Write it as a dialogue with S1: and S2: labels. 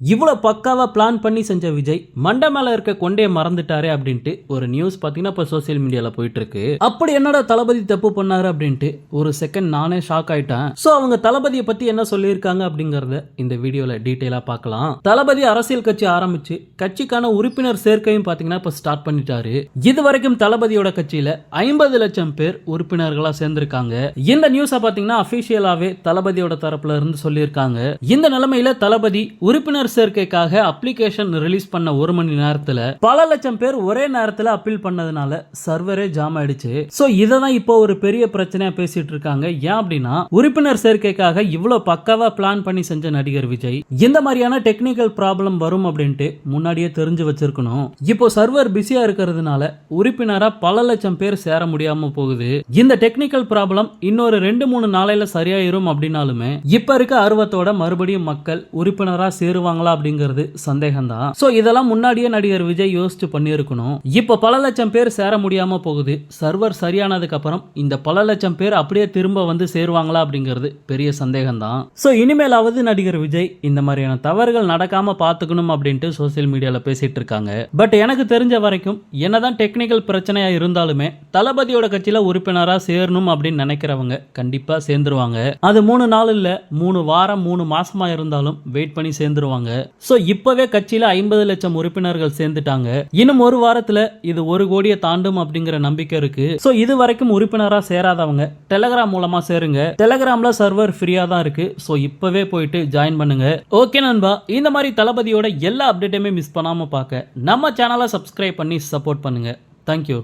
S1: இவ்வளவு பக்காவா பிளான் பண்ணி செஞ்ச விஜய் மண்டை மேல இருக்க கொண்டே மறந்துட்டாரே அப்படின்ட்டு ஒரு நியூஸ் பார்த்தீங்கன்னா இப்போ சோசியல் மீடியால போயிட்டு இருக்கு அப்படி என்னடா தளபதி தப்பு பண்ணாரு அப்படின்ட்டு ஒரு செகண்ட் நானே ஷாக் ஆயிட்டேன். ஸோ அவங்க தளபதியை பற்றி என்ன சொல்லியிருக்காங்க அப்படிங்கறத இந்த வீடியோவில் டீட்டெயிலாக பார்க்கலாம். தளபதி அரசியல் கட்சி ஆரம்பிச்சு கட்சிக்கான உறுப்பினர் சேர்க்கையும் பாத்தீங்கன்னா இப்ப ஸ்டார்ட் பண்ணிட்டாரு. இது வரைக்கும் தளபதியோட கட்சியில ஐம்பது லட்சம் பேர் உறுப்பினர்களா சேர்ந்திருக்காங்க. இந்த நியூஸ பாத்தீங்கன்னா அபிஷியலாவே தளபதியோட தரப்புல இருந்து சொல்லியிருக்காங்க. இந்த நிலைமையில தளபதி உறுப்பினர் சேர்க்கைக்காக அப்ளிகேஷன் ரிலீஸ் பண்ண ஒரு மணி நேரத்துல பல லட்சம் பேர் ஒரே நேரத்துல அப்பீல் பண்ணதுனால சர்வரே ஜாம் ஆயிடுச்சு. சோ இதை தான் இப்போ ஒரு பெரிய பிரச்சனையா பேசிட்டு இருக்காங்க. ஏன் அப்படின்னா உறுப்பினர் சேர்க்கைக்காக இவ்வளவு பக்காவா பிளான் பண்ணி செஞ்ச நடிகர் விஜய் இந்த மாதிரியான டெக்னிக்கல் ப்ராப்ளம் வரும் அப்படின்ட்டு முன்னாடியே தெரிஞ்சு வச்சிருக்கணும். இப்போ சர்வர் பிஸியா இருக்கிறதுனால உறுப்பினரா பல லட்சம் பேர் சேர முடியாம போகுது. இந்த டெக்னிக்கல் ப்ராப்ளம் இன்னொரு ரெண்டு மூணு நாளையில சரியாயிரும் அப்படின்னாலுமே இப்ப இருக்க ஆர்வத்தோட மறுபடியும் மக்கள் உறுப்பினரா சேருவாங்க சேருவாங்களா அப்படிங்கிறது சந்தேகம்தான். ஸோ இதெல்லாம் முன்னாடியே நடிகர் விஜய் யோசிச்சு பண்ணியிருக்கணும். இப்போ பல லட்சம் பேர் சேர முடியாம போகுது. சர்வர் சரியானதுக்கு அப்புறம் இந்த பல லட்சம் பேர் அப்படியே திரும்ப வந்து சேருவாங்களா அப்படிங்கிறது பெரிய சந்தேகம் தான் ஸோ இனிமேலாவது நடிகர் விஜய் இந்த மாதிரியான தவறுகள் நடக்காம பார்த்துக்கணும் அப்படின்ட்டு சோசியல் மீடியாவில் பேசிட்டு இருக்காங்க. பட் எனக்கு தெரிஞ்ச வரைக்கும் என்னதான் டெக்னிக்கல் பிரச்சனையா இருந்தாலுமே தளபதியோட கட்சியில் உறுப்பினராக சேரணும் அப்படின்னு நினைக்கிறவங்க கண்டிப்பாக சேர்ந்துருவாங்க. அது மூணு நாள் இல்லை மூணு வாரம் மூணு மாசமா இருந்தாலும் வெயிட் பண்ணி சேர்ந்துருவாங்க. சோ இப்பவே கட்சியில ஐம்பது லட்சம் உறுப்பினர்கள் சேர்ந்துட்டாங்க. இன்னும் ஒரு வாரத்துல இது ஒரு கோடியை தாண்டும் அப்படிங்கிற நம்பிக்கை இருக்கு. சோ இது வரைக்கும் உறுப்பினரா சேராதவங்க டெலகிராம் மூலமா சேருங்க. டெலகிராம்ல சர்வர் ஃப்ரீயா தான் இருக்கு. சோ இப்பவே போயிட்டு ஜாயின் பண்ணுங்க. ஓகே நண்பா. இந்த மாதிரி தளபதியோட எல்லா அப்டேட்டையுமே மிஸ் பண்ணாம பார்க்க நம்ம சேனலை சப்ஸ்கிரைப் பண்ணி சப்போர்ட் பண்ணுங்க. தேங்க்யூ